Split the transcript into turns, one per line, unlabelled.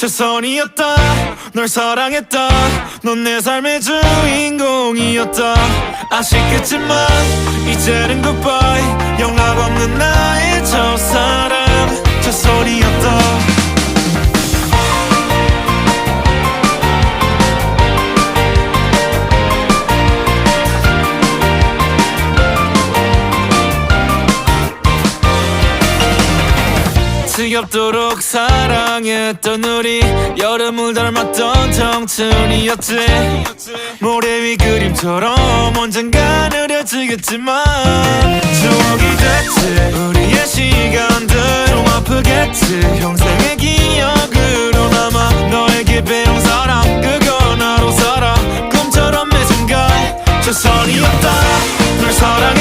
최선이었다. 널 사랑했다. 넌 내 삶의 주인공이었다. 아쉽겠지만 이제는 goodbye. 영락 없는 나의 첫사랑. 최선이었다 지겹도록 사랑했던 우리 여름을 닮았던 청춘이었지. 모래 위 그림처럼 언젠가 느려지겠지만 추억이 됐지. 우리의 시간들로 아프겠지. 평생의 기억으로 남아 너에게 배운 사람 그건 나로 살아 꿈처럼 맺은 걸 최선이었다. 널 사랑해.